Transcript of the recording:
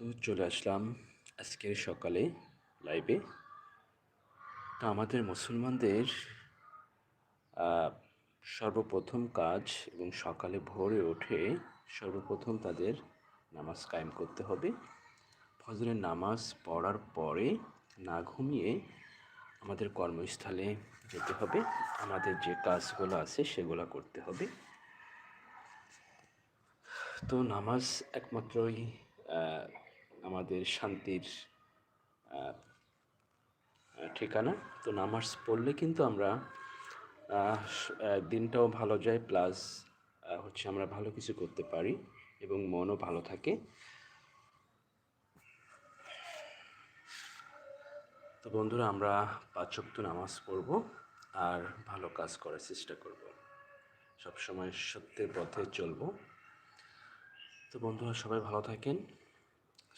তো চলে আসলাম আজকের সকালে লাইভে তো আমাদের মুসলমানদের সর্বপ্রথম কাজ এবং সকালে ভোরে উঠে সর্বপ্রথম তাদের নামাজ কায়েম করতে হবে। ফজরের নামাজ পড়ার পরে না ঘুমিয়ে আমাদের কর্মস্থলে যেতে হবে। আমাদের যে কাজগুলো আছে সেগুলো করতে হবে। তো নামাজ একমাত্রই আমাদের শান্তির ঠিকানা। তো নামাজ পড়লে কিন্তু আমরা দিনটাও ভালো যায় প্লাস হচ্ছে আমরা ভালো কিছু করতে পারি এবং মনও ভালো থাকে। তো বন্ধুরা, আমরা পাঁচ ওয়াক্ত নামাজ পড়ব আর ভালো কাজ করার চেষ্টা করব। সবসময় সত্যের পথে চলবো। তো বন্ধুরা, সবাই ভালো থাকেন।